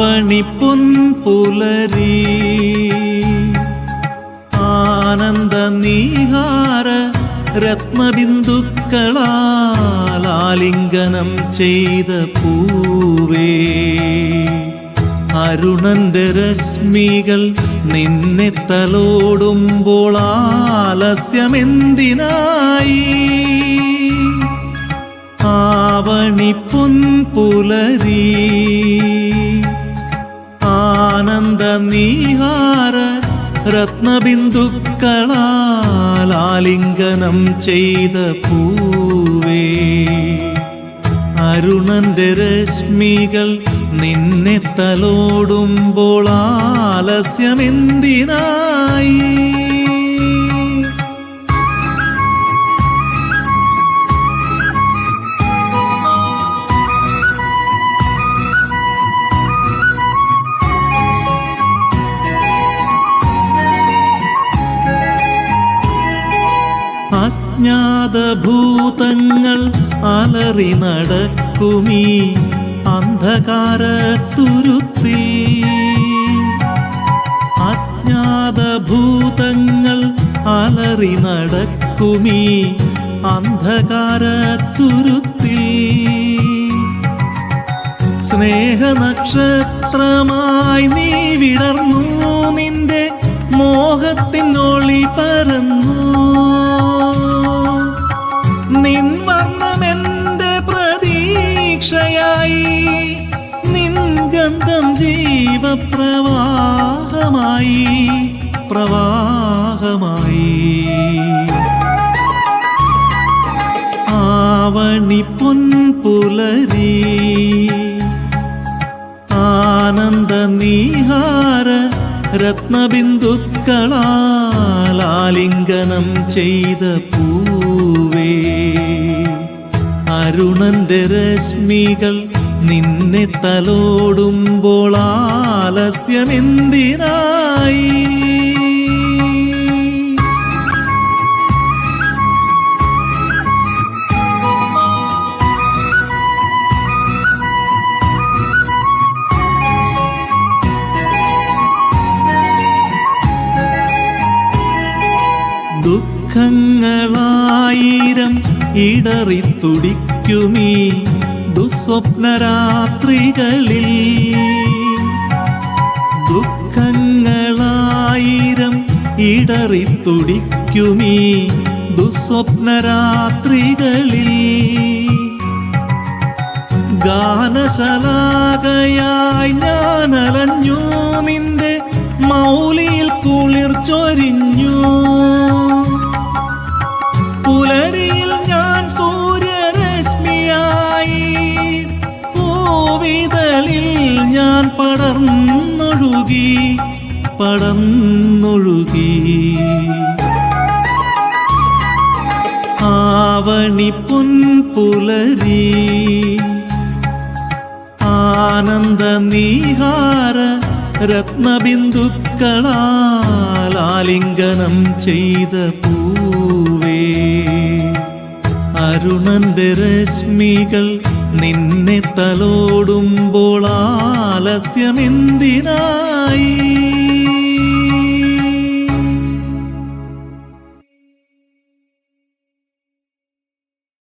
ആവണി പുൻപുലരി ആനന്ദ നീഹാര രത്നബിന്ദുക്കളാലിംഗനം ചെയ്ത പൂവേ. അരുണന്റെ രശ്മികൾ നിന്നെ തലോടുമ്പോൾ ആലസ്യമെന്തിനായി? ആവണി പുൻപുലരി നീഹാര രത്നബിന്ദുക്കളാലിംഗനം ചെയ്ത പൂവേ. അരുണന്റെ രശ്മികൾ നിന്നെ തലോടുമ്പോൾ ആലസ്യമെന്തിനായി? അജ്ഞാതഭൂതങ്ങൾ അലറി നടക്കുമീ അന്ധകാരത്തുരുത്തിൽ. അജ്ഞാതഭൂതങ്ങൾ അലറി നടക്കുമീ അന്ധകാരത്തുരുത്തിൽ. സ്നേഹനക്ഷത്രമായി നീ വിടർന്നു നിന്റെ മോഹത്തിനൊളി പ്രതീക്ഷയായി നിൻ ഗന്ധം ജീവപ്രവാഹമായി പ്രവാഹമായി. ആവണി പൊൻപുലരി ആനന്ദ നീഹാര രത്നബിന്ദുക്കളാലിംഗനം ചെയ്ത പൂവേ അരുണന്റെ രശ്മികൾ നിന്നെ തലോടുമ്പോൾ ആലസ്യമെന്തിനായി? ദുഃഖങ്ങളായിരം ഇടറിത്തുടിക്കുമീ ദുസ്വപ്നരാത്രികളിൽ. ദുഃഖങ്ങളായിരം ഇടറിത്തുടിക്കുമീ ദുസ്വപ്നരാത്രികളിൽ. ഗാനശലാകയായി ഞാൻ അലഞ്ഞു നിന്റെ മൗലിയിൽ കുളിർ ചൊരിഞ്ഞു പുലരിയിൽ പടർന്നൊഴുകി പടർന്നൊഴുകി. ആവണി പുൻപുലരി ആനന്ദ നീഹാര രത്നബിന്ദുക്കളാൽ ആലിംഗനം ചെയ്ത പൂവേ. അരുണന്റെ രശ്മികൾ നിന്നെ തലോടുമ്പോൾ ആലസ്യമെന്തിനായി